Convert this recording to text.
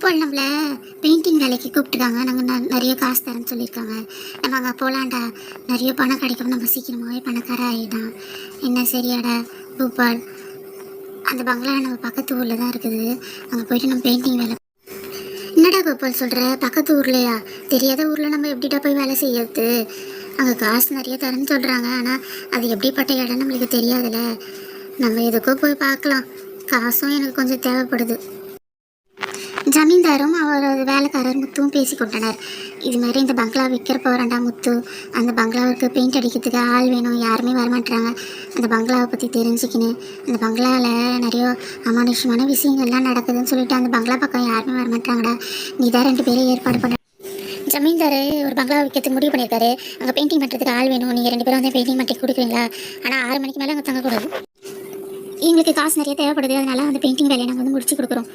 பூபால் நம்மள பெயிண்டிங் வேலைக்கு கூப்பிட்டுருக்காங்க. நாங்கள் நிறைய காசு தரேன்னு சொல்லியிருக்காங்க. நம்ம அங்கே போகலாண்டா நிறைய பணம் கிடைக்கும் நம்ம சீக்கிரமாகவே பணக்கார ஆகிடலாம் என்ன சரியாடா? பூபால். அந்த பங்களா நம்ம பக்கத்து ஊரில் தான் இருக்குது. அங்கே போயிட்டு நம்ம பெயிண்டிங் வேலை என்னடா கோபால் சொல்கிற பக்கத்து ஊர்லையா? தெரியாத ஊரில் நம்ம எப்படிடா போய் வேலை செய்யறது? அங்கே காசு நிறைய தரேன்னு சொல்கிறாங்க ஆனால் அது எப்படிப்பட்ட இடம் நம்மளுக்கு தெரியாதுல்ல நம்ம எதுக்கோ போய் பார்க்கலாம். காசும் எனக்கு கொஞ்சம் தேவைப்படுது. ஜமீன்தாரும் அவரது வேலைக்காரர் முத்துவும் பேசி கொண்டனர். இது மாதிரி இந்த பங்களா விற்கிற போகிறாண்டா முத்து அந்த பங்களாவுக்கு பெயிண்ட் அடிக்கிறதுக்கு ஆள் வேணும் யாருமே வரமாட்டுறாங்க அந்த பங்களாவை பற்றி தெரிஞ்சுக்கினு அந்த பங்களாவில் நிறைய அமானுஷமான விஷயங்கள்லாம் நடக்குதுன்னு சொல்லிட்டு அந்த பங்களா பக்கம் யாருமே வரமாட்டாங்கடா நீ தான் ரெண்டு பேரும் ஏற்பாடு பண்ண ஜமீன்தார் ஒரு பங்களா விற்கிறதுக்கு முடிவு பண்ணியிருக்காரு. அங்கே பெயிண்டிங் பண்ணுறதுக்கு ஆள் வேணும். நீங்கள் ரெண்டு பேரும் வந்து பெயிண்டிங் பண்ணி கொடுக்குறீங்களா? ஆனால் ஆறு மணிக்கு மேலே அங்கே தங்கக்கூடாது எங்களுக்கு காசு நிறைய தேவைப்படுது. அதனால் அந்த பெயிண்டிங் வேலையை நாங்கள் வந்து முடிச்சு கொடுக்குறோம்.